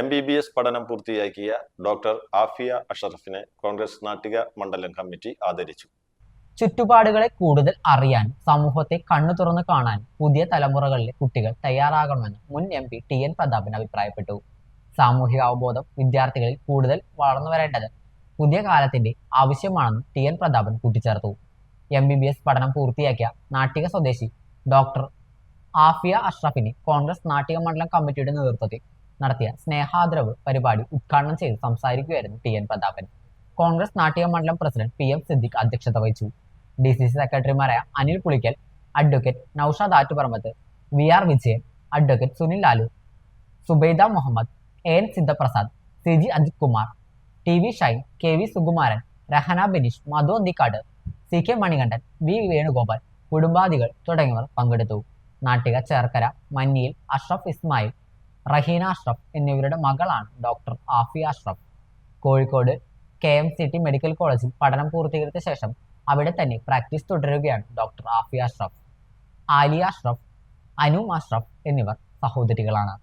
M B B S പഠനം പൂർത്തിയാക്കിയ doctor Afiya അഷറഫിനെ കോൺഗ്രസ് നാട്ടിക മണ്ഡലം കമ്മിറ്റി ആദരിച്ചു. ചുറ്റുപാടുകളെ കൂടുതൽ അറിയാൻ സമൂഹത്തെ കണ്ണു തുറന്നു കാണാൻ പുതിയ തലമുറകളിലെ കുട്ടികൾ തയ്യാറാകണമെന്ന് മുൻ M P T N Prathapan അഭിപ്രായപ്പെട്ടു. സാമൂഹിക അവബോധം വിദ്യാർത്ഥികളിൽ കൂടുതൽ വളർന്നു വരേണ്ടത് പുതിയ കാലത്തിന്റെ ആവശ്യമാണെന്ന് ടി എൻ പ്രതാപൻ കൂട്ടിച്ചേർത്തു. എം ബി ബി എസ് പഠനം പൂർത്തിയാക്കിയ നാട്ടിക സ്വദേശി ഡോക്ടർ ആഫിയ അഷ്റഫിനെ കോൺഗ്രസ് നാട്ടിക മണ്ഡലം കമ്മിറ്റിയുടെ നേതൃത്വത്തിൽ നടത്തിയ സ്നേഹാദ്രവ് പരിപാടി ഉദ്ഘാടനം ചെയ്ത് സംസാരിക്കുകയായിരുന്നു ടി എൻ പ്രതാപൻ. കോൺഗ്രസ് നാട്ടിക മണ്ഡലം പ്രസിഡന്റ് പി എം സിദ്ദിഖ് അധ്യക്ഷത വഹിച്ചു. ഡി സി സി സെക്രട്ടറിമാരായ Anil Pulikkal advocate Noushad Attuparambath V R Vijayan advocate Sunil Lalu Subaida Muhammad A N Sidhaprasad C G Ajith Kumar T V Shine K V Sukumaran Rahana Bineesh Madhu Anthikkad C K Manikandan V Venugopal കുടുംബാദികൾ തുടങ്ങിയവർ പങ്കെടുത്തു. നാട്ടിക ചേർക്കര മഞ്ഞിയിൽ അഷ്റഫ് ഇസ്മായിൽ റഹീന അഷ്റഫ് എന്നിവരുടെ മകളാണ് doctor Afiya Ashraf. Kozhikode K M C T medical കോളേജിൽ പഠനം പൂർത്തീകരിച്ച ശേഷം അവിടെ തന്നെ പ്രാക്ടീസ് തുടരുകയാണ് ഡോക്ടർ ആഫിയ അഷ്റഫ്. ആലിയ അഷ്റഫ് അനു അഷ്റഫ് എന്നിവർ സഹോദരികളാണ്.